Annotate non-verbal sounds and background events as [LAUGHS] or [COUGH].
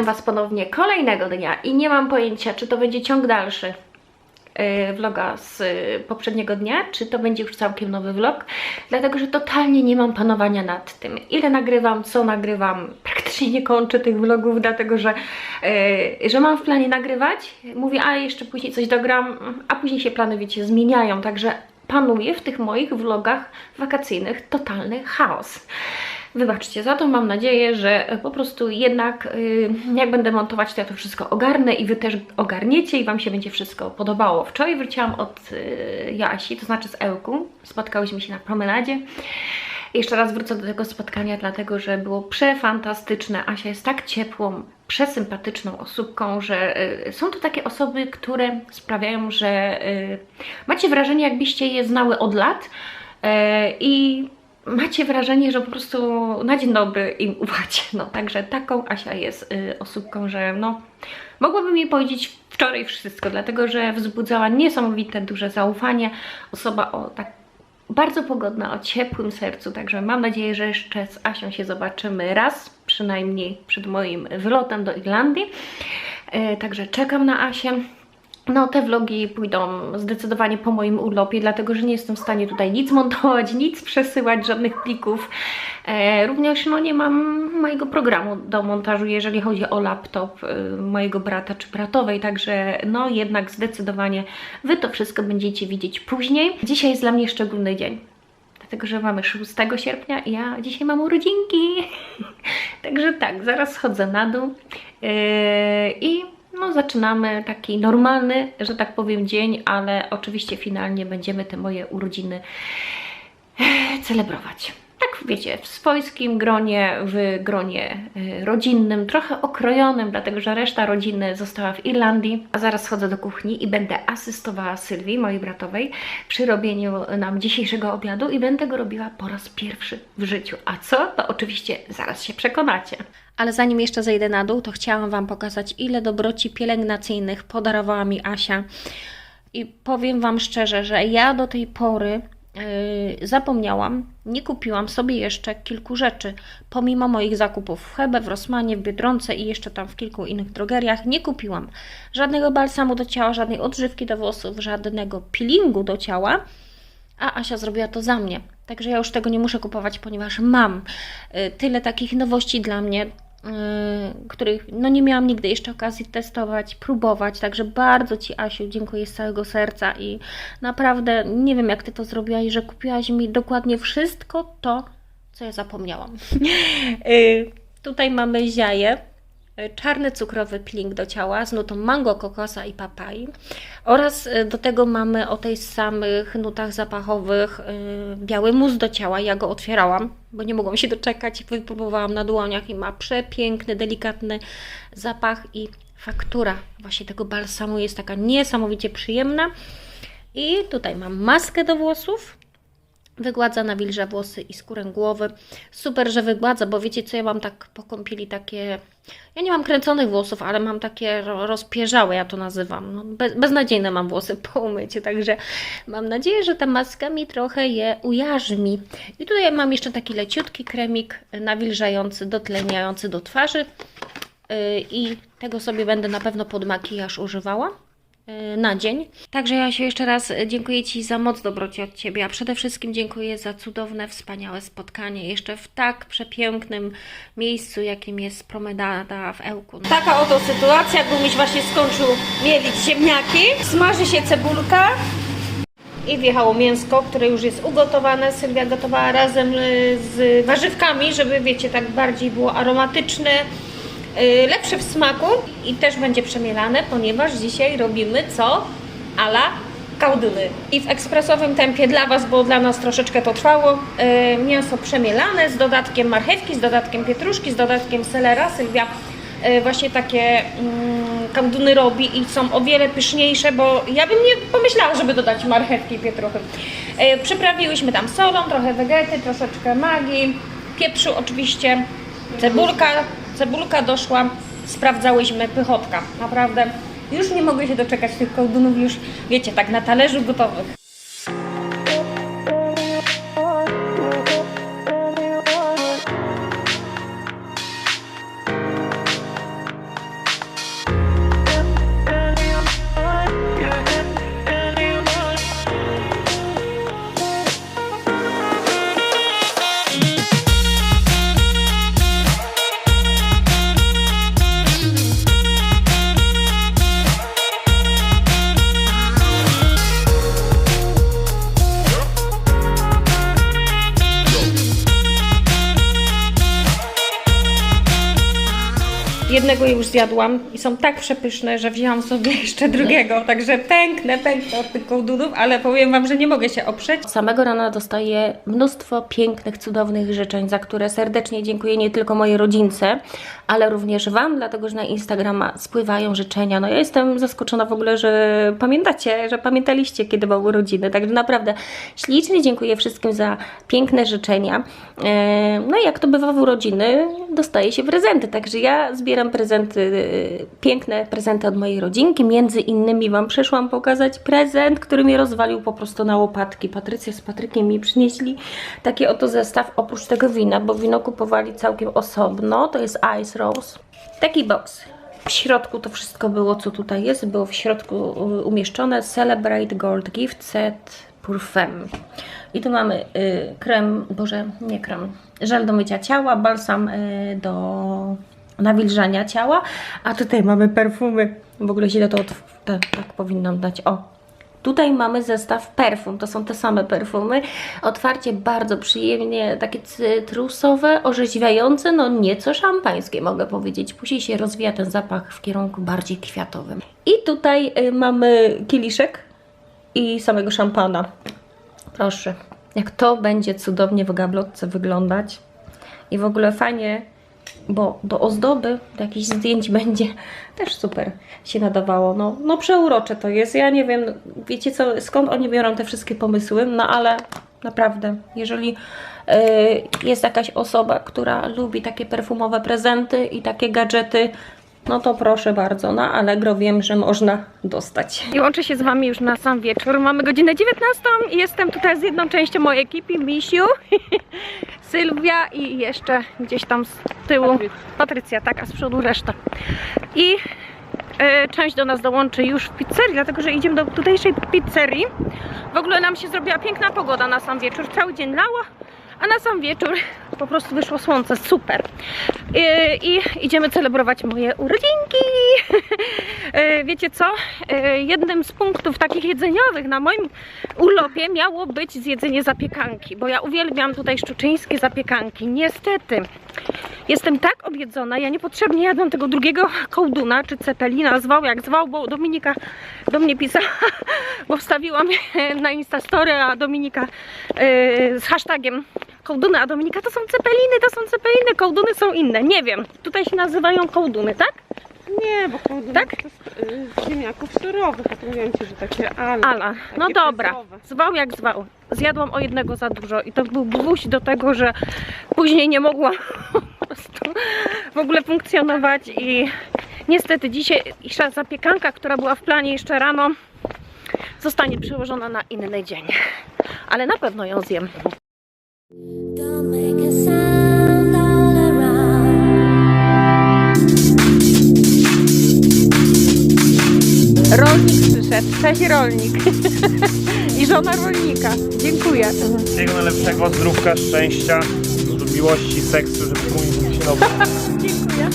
Witam Was ponownie kolejnego dnia i nie mam pojęcia, czy to będzie ciąg dalszy yy, vloga z yy, poprzedniego dnia, czy to będzie już całkiem nowy vlog, dlatego że totalnie nie mam panowania nad tym, ile nagrywam, co nagrywam. [LAUGHS] Praktycznie nie kończę tych vlogów, dlatego że, yy, że mam w planie nagrywać. Mówię, a jeszcze później coś dogram, a później się plany, wiecie, zmieniają, także panuje w tych moich vlogach wakacyjnych totalny chaos. Wybaczcie za to, mam nadzieję, że po prostu jednak y, jak będę montować, to ja to wszystko ogarnę i Wy też ogarniecie i Wam się będzie wszystko podobało. Wczoraj wróciłam od y, Jasi, to znaczy z Ełku, spotkałyśmy się na promenadzie. Jeszcze raz wrócę do tego spotkania, dlatego że było przefantastyczne. Asia jest tak ciepłą, przesympatyczną osóbką, że y, są to takie osoby, które sprawiają, że macie wrażenie, jakbyście je znały od lat i macie wrażenie, że po prostu na dzień dobry im [LAUGHS] ufacie. No, także taką Asia jest y, osóbką, że no, mogłabym jej powiedzieć wczoraj wszystko, dlatego że wzbudzała niesamowite duże zaufanie. Osoba o tak bardzo pogodna, o ciepłym sercu, także mam nadzieję, że jeszcze z Asią się zobaczymy raz, przynajmniej przed moim wylotem do Irlandii. E, Także czekam na Asię. No, te vlogi pójdą zdecydowanie po moim urlopie, dlatego że nie jestem w stanie tutaj nic montować, [LAUGHS] nic przesyłać, żadnych plików. E, również no, nie mam mojego programu do montażu, jeżeli chodzi o laptop e, mojego brata czy bratowej, także no jednak zdecydowanie Wy to wszystko będziecie widzieć później. Dzisiaj jest dla mnie szczególny dzień. Dlatego, że mamy 6 sierpnia i ja dzisiaj mam urodzinki. [LAUGHS] Także tak, zaraz schodzę na dół yy, i no, zaczynamy taki normalny, że tak powiem, dzień, ale oczywiście finalnie będziemy te moje urodziny e, celebrować. Tak, wiecie, w swojskim gronie, w gronie y, rodzinnym, trochę okrojonym, dlatego że reszta rodziny została w Irlandii. A zaraz schodzę do kuchni i będę asystowała Sylwii, mojej bratowej, przy robieniu nam dzisiejszego obiadu i będę go robiła po raz pierwszy w życiu. A co? To oczywiście zaraz się przekonacie. Ale zanim jeszcze zejdę na dół, to chciałam Wam pokazać, ile dobroci pielęgnacyjnych podarowała mi Asia. I powiem Wam szczerze, że ja do tej pory zapomniałam, nie kupiłam sobie jeszcze kilku rzeczy, pomimo moich zakupów w Hebe, w Rosmanie, w Biedronce i jeszcze tam w kilku innych drogeriach, nie kupiłam żadnego balsamu do ciała, żadnej odżywki do włosów, żadnego peelingu do ciała, a Asia zrobiła to za mnie. Także ja już tego nie muszę kupować, ponieważ mam y, tyle takich nowości dla mnie, których no nie miałam nigdy jeszcze okazji testować, próbować. Także bardzo Ci, Asiu, dziękuję z całego serca i naprawdę nie wiem, jak Ty to zrobiłaś, że kupiłaś mi dokładnie wszystko to, co ja zapomniałam. [LAUGHS] Y, Tutaj mamy ziaję, y, czarny cukrowy peeling do ciała z nutą mango, kokosa i papai oraz y, do tego mamy o tej samych nutach zapachowych y, biały mus do ciała. Ja go otwierałam, bo nie mogłam się doczekać wypróbowałam na dłoniach i ma przepiękny, delikatny zapach i faktura właśnie tego balsamu jest taka niesamowicie przyjemna. I tutaj mam maskę do włosów, Wygładza na wilże włosy i skórę głowy. Super, że wygładza, bo wiecie co, ja mam tak po kąpieli takie... Ja nie mam kręconych włosów, ale mam takie ro- rozpierzałe, ja to nazywam. No, bez, beznadziejne mam włosy [LAUGHS] po umyciu, także mam nadzieję, że ta maska mi trochę je ujarzmi. I tutaj mam jeszcze taki leciutki kremik nawilżający, dotleniający do twarzy. Yy, I tego sobie będę na pewno pod makijaż używała na dzień. Także ja się jeszcze raz dziękuję Ci za moc dobroci od Ciebie, a przede wszystkim dziękuję za cudowne, wspaniałe spotkanie jeszcze w tak przepięknym miejscu, jakim jest promenada w Ełku. Taka oto sytuacja, Gumiś właśnie skończył mielić ziemniaki, smaży się cebulka i wjechało mięsko, które już jest ugotowane. Sylwia gotowała razem y, z warzywkami, żeby wiecie, tak bardziej było aromatyczne, y, lepsze w smaku i też będzie przemielane, ponieważ dzisiaj robimy co? Ala kałdyny. I w ekspresowym tempie dla Was, bo dla nas troszeczkę to trwało, y, mięso przemielane z dodatkiem marchewki, z dodatkiem pietruszki, z dodatkiem selera. Sylwia y, właśnie takie mm, kałduny robi i są o wiele pyszniejsze, bo ja bym nie pomyślała, żeby dodać marchewki i pietruchy. Y, Przyprawiłyśmy tam solą, trochę wegety, troszeczkę magii, pieprzu oczywiście, cebulka, cebulka doszła, sprawdzałyśmy pychotka. Naprawdę już nie mogę się doczekać tych kołdunów, już wiecie, tak na talerzu gotowych. Jednego już zjadłam i są tak przepyszne, że wzięłam sobie [LAUGHS] jeszcze drugiego. Także pęknę, pęknę od tych kołdunów, ale powiem Wam, że nie mogę się oprzeć. Samego rana dostaję mnóstwo pięknych, cudownych życzeń, za które serdecznie dziękuję nie tylko mojej rodzince, ale również Wam, dlatego że na Instagrama spływają życzenia. No ja jestem zaskoczona w ogóle, że pamiętacie, że pamiętaliście, kiedy były urodziny. Także naprawdę ślicznie dziękuję wszystkim za piękne życzenia. E, No i jak to bywa w urodziny, dostaje się prezenty. Także ja zbieram prezenty, e, piękne prezenty od mojej rodzinki. Między innymi Wam przyszłam pokazać prezent, który mnie rozwalił po prostu na łopatki. Patrycja z Patrykiem mi przynieśli taki oto zestaw oprócz tego wina, bo wino kupowali całkiem osobno. To jest Ice Rose. Taki box. W środku to wszystko było, co tutaj jest. Było w środku y, umieszczone Celebrate Gold Gift Set Parfum. I tu mamy y, krem, boże, nie krem, żel do mycia ciała, balsam y, do nawilżania ciała, a tutaj mamy perfumy. W ogóle źle to tak, tak powinnam dać. O, Tutaj mamy zestaw perfum, to są te same perfumy. Otwarcie bardzo przyjemnie, takie cytrusowe, orzeźwiające, no nieco szampańskie mogę powiedzieć. Później się rozwija ten zapach w kierunku bardziej kwiatowym. I tutaj y, mamy kieliszek i samego szampana. Proszę, jak to będzie cudownie w gablotce wyglądać. I w ogóle fajnie, bo do ozdoby, do jakichś zdjęć [LAUGHS] będzie też super się nadawało. No, no przeurocze to jest. Ja nie wiem, wiecie co, skąd oni biorą te wszystkie pomysły, no ale naprawdę, jeżeli y, jest jakaś osoba, która lubi takie perfumowe prezenty i takie gadżety, no to proszę bardzo, na Allegro wiem, że można dostać. I łączę się z Wami już na sam wieczór. Mamy godzinę 19 i jestem tutaj z jedną częścią mojej ekipy, Misiu, [LAUGHS] Sylwia i jeszcze gdzieś tam z tyłu Patrycja, tak, a z przodu reszta. I e, część do nas dołączy już w pizzerii, dlatego że idziemy do tutejszej pizzerii. W ogóle nam się zrobiła piękna pogoda na sam wieczór, cały dzień lało, a na sam wieczór po prostu wyszło słońce, super. I, i idziemy celebrować moje urodzinki. E, Wiecie co? E, Jednym z punktów takich jedzeniowych na moim urlopie miało być zjedzenie zapiekanki, bo ja uwielbiam tutaj szczuczyńskie zapiekanki. Niestety, jestem tak objedzona, ja niepotrzebnie jadłam tego drugiego kołduna, czy cepelina, zwał jak zwał, bo Dominika do mnie pisała, [LAUGHS] bo wstawiłam [LAUGHS] na Instastory, a Dominika e, z hashtagiem kołduny, a Dominika to są cepeliny, to są cepeliny, kołduny są inne, nie wiem. Tutaj się nazywają kołduny, tak? Nie, bo kołdunek Tak? to y, z ziemniaków surowych, a tu mówiłem Ci, że takie ala. Ala, no Takie dobra, pyzowe. zwał jak zwał. Zjadłam o jednego za dużo i to był gwóźdź do tego, że później nie mogłam [LAUGHS] po prostu w ogóle funkcjonować i niestety dzisiaj dzisiejsza zapiekanka, która była w planie jeszcze rano, zostanie przełożona na inny dzień. Ale na pewno ją zjem. Don't make a sound all around. Rolnik przyszedł, cześć rolnik. [LAUGHS] I żona rolnika. Dziękuję. Wszystkiego najlepszego, zdrówka, szczęścia, dużo miłości, seksu, żeby komuś się dobrze. [LAUGHS] Dziękuję.